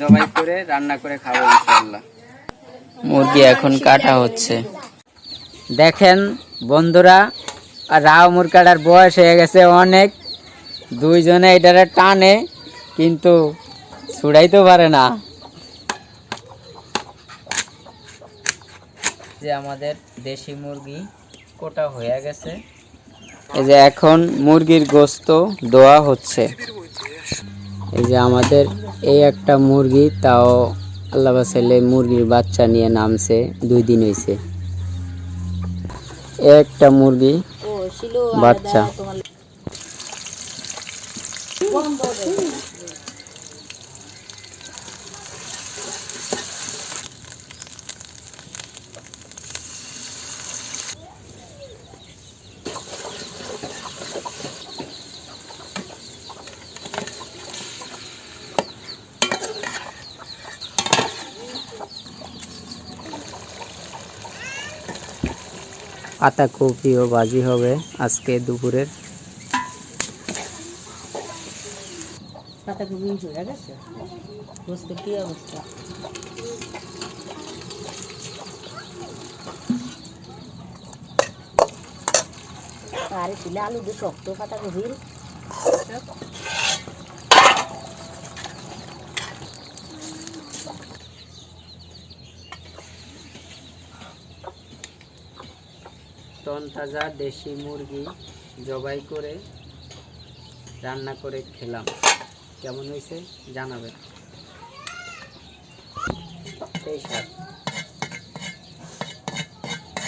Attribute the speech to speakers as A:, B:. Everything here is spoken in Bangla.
A: জবাই করে রান্না করে মুরগি এখন কাটা হচ্ছে। দেখেন বন্ধুরা রাও মুরগাটার বয়স হয়ে গেছে অনেক। দুইজনে এটারে টানে, কিন্তু ছুড়াইতে পারে না। যে আমাদের দেশি মুরগি কোটা হয়ে গেছে। এই যে এখন মুরগির গোস্ত দোয়া হচ্ছে। এই যে আমাদের এই একটা মুরগি, তাও আল্লাহ ছেলে মুরগির বাচ্চা নিয়ে নামছে, দুই দিন হয়েছে একটা মুরগি বাচ্চা। পাতা কপি ও ভাজি হবে আজকে দুপুরের।
B: আরে ছিলে আলু দিয়ে শক্ত পাতাকপির
A: তনতাজা দেশি মুরগি জবাই করে রান্না করে খেলাম। কেমন হয়েছে জানাবেন? সেই স্বাদ।